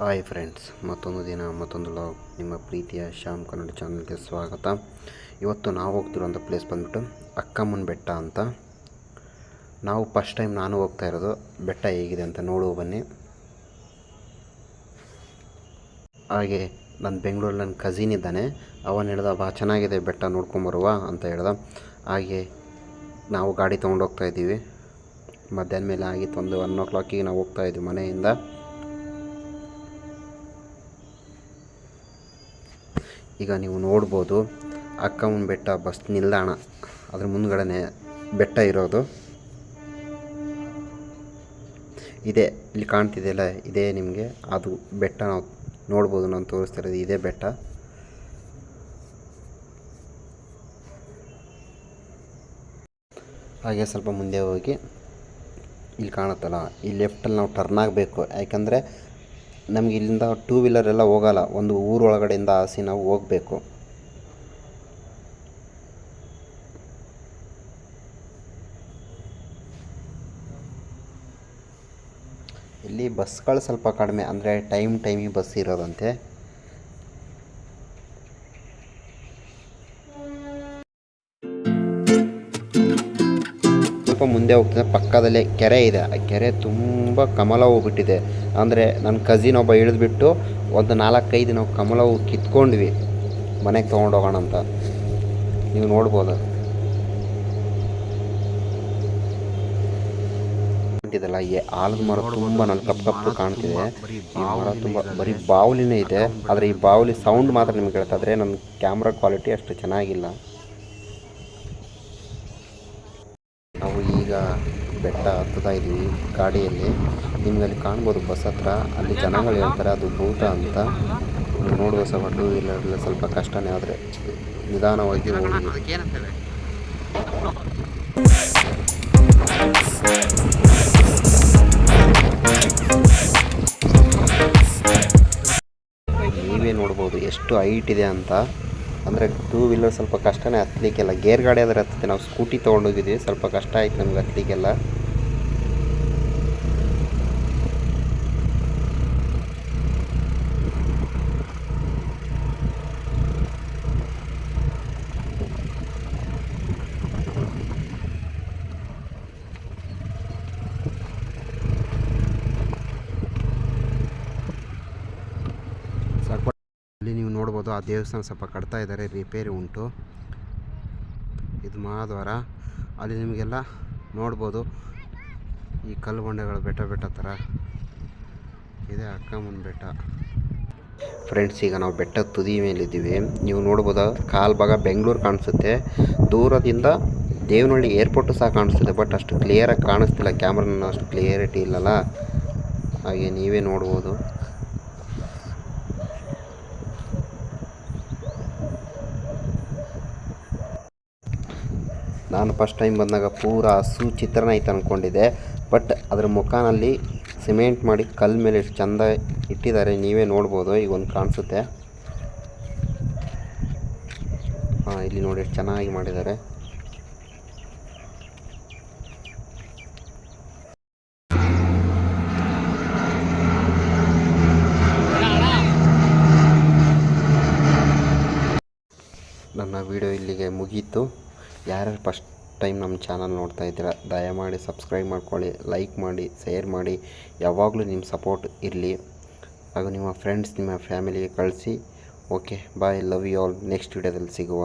Hi friends, ಮತ್ತೊಂದು ದಿನ, ಮತ್ತೊಂದು ಲಾಗ್ ನಿಮ್ಮ ಪ್ರೀತಿಯ ಶ್ಯಾಮ್ ಕನ್ನಡ ಚಾನಲ್ಗೆ ಸ್ವಾಗತ. ಇವತ್ತು ನಾವು ಹೋಗ್ತಿರೋಂಥ ಪ್ಲೇಸ್ ಬಂದ್ಬಿಟ್ಟು ಅಕ್ಕಮ್ಮನ ಬೆಟ್ಟ ಅಂತ. ನಾವು ಫಸ್ಟ್ ಟೈಮ್ ನಾನು ಹೋಗ್ತಾ ಇರೋದು ಬೆಟ್ಟ ಹೇಗಿದೆ ಅಂತ ನೋಡುವ ಬನ್ನಿ. ಹಾಗೆ ನನ್ನ ಬೆಂಗಳೂರಲ್ಲಿ ನನ್ನ ಕಸಿನ್ ಇದ್ದಾನೆ. ಅವನು ಹೇಳ್ದ, ಬಾ, ಚೆನ್ನಾಗಿದೆ ಬೆಟ್ಟ ನೋಡ್ಕೊಂಬರುವ ಅಂತ ಹೇಳ್ದ. ಹಾಗೆ ನಾವು ಗಾಡಿ ತೊಗೊಂಡೋಗ್ತಾ ಇದ್ದೀವಿ. ಮಧ್ಯಾಹ್ನ ಮೇಲೆ ಆಗಿತ್ತು, ಒಂದು ಒನ್ ಓ ಕ್ಲಾಕಿಗೆ ನಾವು ಹೋಗ್ತಾ ಇದ್ವಿ ಮನೆಯಿಂದ. ಈಗ ನೀವು ನೋಡ್ಬೋದು, ಅಕ್ಕಮ್ಮನ ಬೆಟ್ಟ ಬಸ್ ನಿಲ್ದಾಣ. ಅದ್ರ ಮುಂದ್ಗಡೆನೆ ಬೆಟ್ಟ ಇರೋದು. ಇದೆ, ಇಲ್ಲಿ ಕಾಣ್ತಿದೆಯಲ್ಲ ಇದೇ ನಿಮಗೆ. ಅದು ಬೆಟ್ಟ ನಾವು ನೋಡ್ಬೋದು, ನಾನು ತೋರಿಸ್ತಾ ಇರೋದು ಇದೇ ಬೆಟ್ಟ. ಹಾಗೆ ಸ್ವಲ್ಪ ಮುಂದೆ ಹೋಗಿ, ಇಲ್ಲಿ ಕಾಣುತ್ತಲ್ಲ, ಈ ಲೆಫ್ಟಲ್ಲಿ ನಾವು ಟರ್ನ್ ಆಗಬೇಕು. ಯಾಕಂದರೆ ನಮ್ಗೆ ಇಲ್ಲಿಂದ ಟೂ ವೀಲರ್ ಎಲ್ಲ ಹೋಗಲ್ಲ. ಒಂದು ಊರೊಳಗಡೆಯಿಂದ ಆಸೆ ನಾವು ಹೋಗಬೇಕು. ಇಲ್ಲಿ ಬಸ್ಗಳು ಸ್ವಲ್ಪ ಕಡಿಮೆ. ಅಂದರೆ ಟೈಮ್ ಟೈಮಿಗೆ ಬಸ್ ಇರೋದಂತೆ. ಸ್ವಲ್ಪ ಮುಂದೆ ಹೋಗ್ತದೆ. ಪಕ್ಕದಲ್ಲೇ ಕೆರೆ ಇದೆ. ಆ ಕೆರೆ ತುಂಬ ಕಮಲ ಹೂ ಬಿಟ್ಟಿದೆ. ಅಂದರೆ ನನ್ನ ಕಸಿನ್ ಒಬ್ಬ ಇಳಿದ್ಬಿಟ್ಟು ಒಂದು ನಾಲ್ಕೈದು ನಾವು ಕಮಲ ಹೂ ಕಿತ್ಕೊಂಡ್ವಿ. ಮನೆಗೆ ತೊಗೊಂಡೋಗೋಣ ಅಂತ. ನೀವು ನೋಡ್ಬೋದು? ಕಾಣ್ತಿದೆಲ್ಲ ಈ ಆಲದ ಮರ ತುಂಬ ನನ್ನ ಕಪ್ಪು ಕಪ್ಪು ಕಾಣ್ತಿದೆ. ಈ ಮರ ತುಂಬ ಬರೀ ಬಾವಲಿನೇ ಇದೆ. ಆದರೆ ಈ ಬಾವಲಿ ಸೌಂಡ್ ಮಾತ್ರ ನಿಮ್ಗೆ ಹೇಳ್ತಾ ಇದ್ರೆ ನನ್ನ ಕ್ಯಾಮ್ರಾ ಕ್ವಾಲಿಟಿ ಅಷ್ಟು ಚೆನ್ನಾಗಿಲ್ಲ. ಈಗ ಬೆಟ್ಟ ಹತ್ತುತ್ತಾ ಇದ್ದೀವಿ ಗಾಡಿಯಲ್ಲಿ. ನಿಮ್ಗೆ ಅಲ್ಲಿ ಕಾಣ್ಬೋದು ಬಸ್ ಹತ್ರ. ಅಲ್ಲಿ ಜನಗಳು ಹೇಳ್ತಾರೆ ಅದು ಭೂತ ಅಂತ. ನೋಡುವ ಸ್ವಲ್ಪ ಟೂ ಸ್ವಲ್ಪ ಕಷ್ಟನೇ ಆದರೆ ನಿಧಾನವಾಗಿ ನೀವೇ ನೋಡ್ಬೋದು ಎಷ್ಟು ಹೈಟ್ ಇದೆ ಅಂತ. ಅಂದರೆ ಟೂ ವೀಲರ್ ಸ್ವಲ್ಪ ಕಷ್ಟನೇ ಹತ್ತಲಿಕ್ಕೆಲ್ಲ ಗೇರ್ ಗಾಡಿ ಆದರೆ ಹತ್ತುತ್ತೆ. ನಾವು ಸ್ಕೂಟಿ ತೊಗೊಂಡೋಗಿದ್ವಿ. ಸ್ವಲ್ಪ ಕಷ್ಟ ಆಯ್ತು ನಮ್ಗೆ ಹತ್ತಲಿಕ್ಕೆಲ್ಲ ಸಾಕು ಅಲ್ಲಿ ನೀವು ಆ ದೇವಸ್ಥಾನ ಸ್ವಲ್ಪ ಕಟ್ತಾ ಇದ್ದಾರೆ, ರಿಪೇರಿ ಉಂಟು. ಇದು ಮಹಾದ್ವಾರ. ಅಲ್ಲಿ ನಿಮಗೆಲ್ಲ ನೋಡ್ಬೋದು. ಈ ಕಲ್ಲು ಬಂಡೆಗಳು ಬೆಟ್ಟ ಬೆಟ್ಟ ಥರ ಇದೆ, ಅಕ್ಕಮ್ಮನ ಬೆಟ್ಟ. ಫ್ರೆಂಡ್ಸ್ ಈಗ ನಾವು ಬೆಟ್ಟದ ತುದಿ ಮೇಲಿದ್ದೀವಿ. ನೀವು ನೋಡ್ಬೋದು, ಕಾಲು ಭಾಗ ಬೆಂಗಳೂರು ಕಾಣಿಸುತ್ತೆ. ದೂರದಿಂದ ದೇವನಹಳ್ಳಿ ಏರ್ಪೋರ್ಟ್ ಸಹ ಕಾಣಿಸ್ತಿದೆ, ಬಟ್ ಅಷ್ಟು ಕ್ಲಿಯರಾಗಿ ಕಾಣಿಸ್ತಿಲ್ಲ. ಕ್ಯಾಮ್ರಾನ ಅಷ್ಟು ಕ್ಲಿಯರಿಟಿ ಇಲ್ಲಲ್ಲ. ಹಾಗೆ ನೀವೇ ನೋಡ್ಬೋದು. ನಾನು ಫಸ್ಟ್ ಟೈಮ್ ಬಂದಾಗ ಪೂರ ಹಸು ಚಿತ್ರನ ಐತೆ ಅಂದ್ಕೊಂಡಿದ್ದೆ ಬಟ್ ಅದ್ರ ಮುಖಾನಲ್ಲಿ ಸಿಮೆಂಟ್ ಮಾಡಿ ಕಲ್ಲು ಮೇಲೆ ಎಷ್ಟು ಚಂದ ಇಟ್ಟಿದ್ದಾರೆ ನೀವೇ ನೋಡ್ಬೋದು, ಈಗ ಒಂದು ಕಾಣಿಸುತ್ತೆ. ಹಾಂ, ಇಲ್ಲಿ ನೋಡಿ ಎಷ್ಟು ಚೆನ್ನಾಗಿ ಮಾಡಿದ್ದಾರೆ. ನನ್ನ ವಿಡಿಯೋ ಇಲ್ಲಿಗೆ ಮುಗೀತು. ಯಾರ್ಯಾರು ಫಸ್ಟ್ ಟೈಮ್ ನಮ್ಮ ಚಾನಲ್ ನೋಡ್ತಾ ಇದ್ದೀರಾ, ದಯಮಾಡಿ ಸಬ್ಸ್ಕ್ರೈಬ್ ಮಾಡ್ಕೊಳ್ಳಿ ಲೈಕ್ ಮಾಡಿ ಶೇರ್ ಮಾಡಿ, ಯಾವಾಗಲೂ ನಿಮ್ಮ ಸಪೋರ್ಟ್ ಇರಲಿ. ಹಾಗೂ ನಿಮ್ಮ ಫ್ರೆಂಡ್ಸ್ ನಿಮ್ಮ ಫ್ಯಾಮಿಲಿಗೆ ಕಳಿಸಿ. Okay bye love you all next ವಿಡಿಯೋದಲ್ಲಿ ಸಿಗುವ.